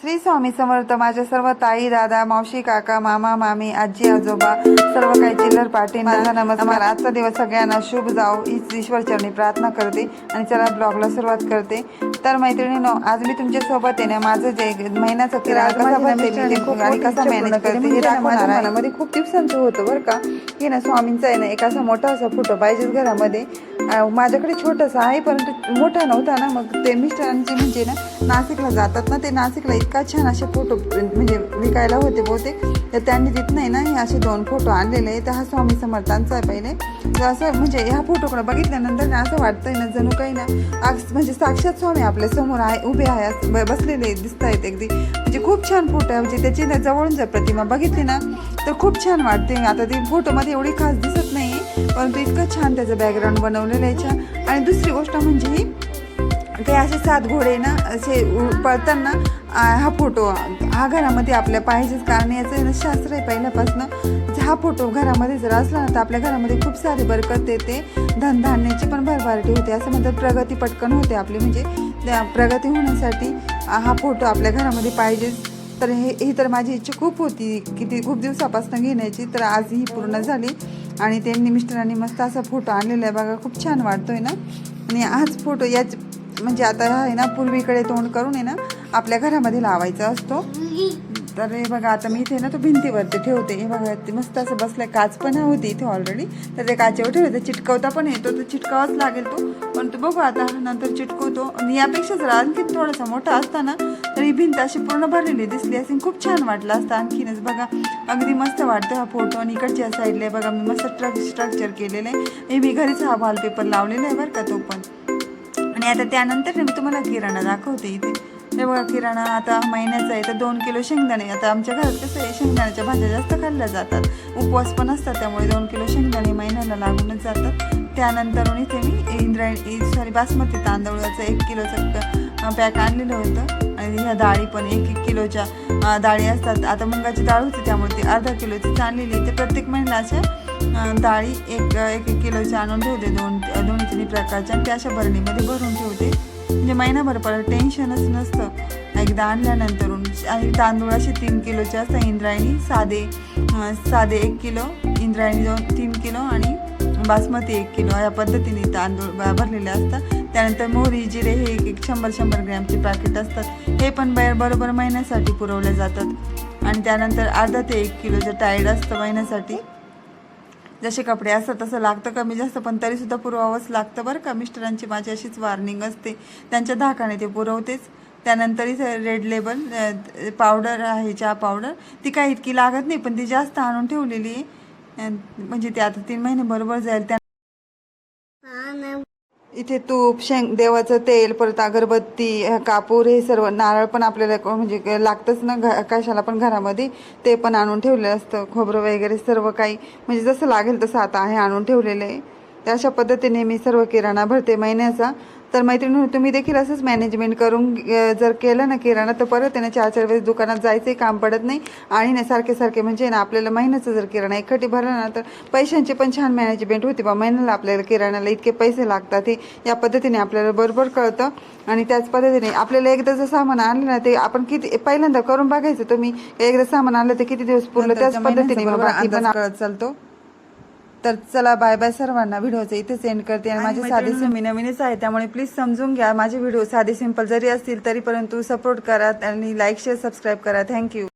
श्री स्वामी समर्थ माझ्या सर्व ताई दादा मावशी काका मामा मामी आजी आजोबा सर्व काही चिल्लर पाटील माझा नमस्कार. आजचा दिवस सगळ्यांना शुभ जाओ हीच ईश्वर चरणी प्रार्थना करते आणि चला ब्लॉगला सुरुवात करते. तर मैत्रिणीनो आज मी तुमच्यासोबत आहे ना माझं जे महिन्याचं किराणा कसा भरते मी ते खूप आणि कसा मॅनेज करते हे दाखवणार आहे. मनामध्ये खूप दिवसांचं होतं बरं का हे ना स्वामींचा आहे ना एक असा मोठा असा फोटो पाहिजेच घरामध्ये. माझ्याकडे छोटासा आहे परंतु मोठा नव्हता ना मग ते मिस्टरांचे म्हणजे ना नाशिकला जातात ना ते नाशिकला इतका छान असे फोटो म्हणजे विकायला होते बहुतेक. तर त्यांनी तिथं नाही ना हे असे दोन फोटो आणलेले आहे तर हा स्वामी समर्थांचा आहे पहिले. तर असं म्हणजे ह्या फोटोकडे बघितल्यानंतर ना असं वाटतंय ना जणू काही ना म्हणजे साक्षात स्वामी आपल्यासमोर आहे उभे आहे असं बसलेले दिसत आहेत अगदी. म्हणजे खूप छान फोटो आहे. म्हणजे त्याची ना जवळून जर प्रतिमा बघितली ना तर खूप छान वाटते आता ती फोटोमध्ये एवढी खास दिसत नाही परंतु इतकं छान त्याचं बॅकग्राऊंड बनवलेलं आहे छान. आणि दुसरी गोष्ट म्हणजे ही काही असे सात घोडे ना असे पळताना हा फोटो हा घरामध्ये आपल्या पाहिजेच कारण याचं आहे ना शास्त्र आहे पहिल्यापासून. म्हणजे हा फोटो घरामध्ये जर असला ना तर आपल्या घरामध्ये खूप सारी बरकत येते धनधान्याची पण भरभराटी होते असं म्हणतात. प्रगती पटकन होते आपली. म्हणजे त्या प्रगती होण्यासाठी हा फोटो आपल्या घरामध्ये पाहिजेच. तर हे ही तर माझी इच्छा खूप होती किती खूप दिवसापासून घेण्याची. तर आज ही पूर्ण झाली. आणि त्यांनी मिस्टरांनी मस्त असा फोटो आणलेला आहे. बघा खूप छान वाटतोय ना. आणि हाच फोटो याच म्हणजे आता हा आहे ना पूर्वीकडे तोंड करून आहे ना आपल्या घरामध्ये लावायचा असतो. तर हे बघा आता मी इथे ना तो भिंतीवरती ठेवते. हे बघा ते मस्त असं बसलाय काच पण होती इथे ऑलरेडी तर ते काचेवर ठेवते चिटकवता पण येतो तर चिटकावाच लागेल तो. पण तो बघू आता नंतर चिटकवतो. आणि यापेक्षा जर आणखीन थोडासा मोठा असता ना तर ही भिंत अशी पूर्ण भरलेली दिसली. असेल खूप छान वाटलं असतं आणखीनच. बघा अगदी मस्त वाटतं हा फोटो आणि इकडच्या साईडला बघा मी मस्त ट्रक स्ट्रक्चर केलेलं आहे. हे मी घरीच हा वॉलपेपर लावलेला आहे बरं का तो पण. आणि आता त्यानंतर मी तुम्हाला किराणा दाखवते इथे. हे बघा किराणा आता महिन्याचा आहे तर दोन किलो शेंगदाणे. आता आमच्या घरात कसं आहे शेंगदाण्याच्या भाज्या जास्त खाल्ल्या जातात. उपवास पण असतात त्यामुळे दोन किलो शेंगदाणे महिन्याला लागूनच जातात. त्यानंतर इथे मी इंद्रायणी सॉरी बासमती तांदूळाचं एक किलोचं पॅक आणलेलं होतं. आणि ह्या डाळी पण एक एक किलोच्या डाळी असतात. आता मुंगाची डाळ होती त्यामुळे ती अर्धा किलोची आणलेली ते प्रत्येक महिन्याच्या डाळी एक एक एक किलोच्या आणून ठेवते. दोन दोन्ही तिन्ही प्रकारच्या आणि त्या अशा भरणीमध्ये भरून ठेवते. म्हणजे महिनाभर परत टेन्शनच नसतं. एकदा आणल्यानंतरून आणि तांदूळ असे तीन किलोचे असतात इंद्रायणी साधे साधे एक किलो इंद्रायणी दोन तीन किलो आणि बासमती एक किलो या पद्धतीने तांदूळ भरलेले असतात. त्यानंतर मोहरी जिरे हे एक एक शंभर शंभर ग्रॅमचे पॅकेट असतात. हे पण बाहेर बरोबर महिन्यासाठी पुरवले जातात. आणि त्यानंतर अर्धा ते एक किलोचं टायर्ड असतं महिन्यासाठी जसे कपडे असतात तसं लागतं कमी जास्त पण तरीसुद्धा पुरवावंच लागतं बरं का. मिस्टरांची माझी अशीच वार्निंग असते. त्यांच्या धाकाने ते पुरवतेच. त्यानंतर इथे रेड लेबल पावडर आहे चहा पावडर ती काही इतकी लागत नाही पण ती जास्त आणून ठेवलेली आहे. म्हणजे ते आता तीन महिने बरोबर जाईल त्या इथे तूप शेंग देवाचं तेल परत अगरबत्ती कापूर हे सर्व नारळ पण आपल्याला क- म्हणजे लागतंच ना घ कशाला पण घरामध्ये. ते पण आणून ठेवलेलं असतं. खोबरं वगैरे सर्व काही. म्हणजे जसं लागेल तसं आता आहे आणून ठेवलेलं आहे. तर अशा पद्धतीने मी सर्व किराणा भरते महिन्याचा. तर मैत्रिणी तुम्ही देखील असंच मॅनेजमेंट करून जर केलं ना किराणा तर परत आहे ना चार चार वेळेस दुकानात जायचंही काम पडत नाही. आणि ना सारखे सारखे म्हणजे ना आपल्याला महिन्याचं जर किराणा एकखटी भरला ना तर पैशांची पण छान मॅनेजमेंट होते बा. महिन्याला आपल्याला किराण्याला इतके पैसे लागतात हे या पद्धतीने आपल्याला बरोबर कळतं. आणि त्याच पद्धतीने आपल्याला एकदा जर सामान आणलं ना ते आपण किती पहिल्यांदा करून बघायचं तुम्ही. एकदा सामान आणलं तर किती दिवस पुरलं त्याच पद्धतीने चालतो. तर चला बाय बाय सर्वांना. व्हिडिओचं इथेच एंड करते आणि माझे साधे मी नवीनच आहे त्यामुळे प्लीज समजून घ्या. माझे व्हिडिओ साधे सिंपल जरी असतील तरी परंतु सपोर्ट करा आणि लाईक शेअर सबस्क्राईब करा. Thank you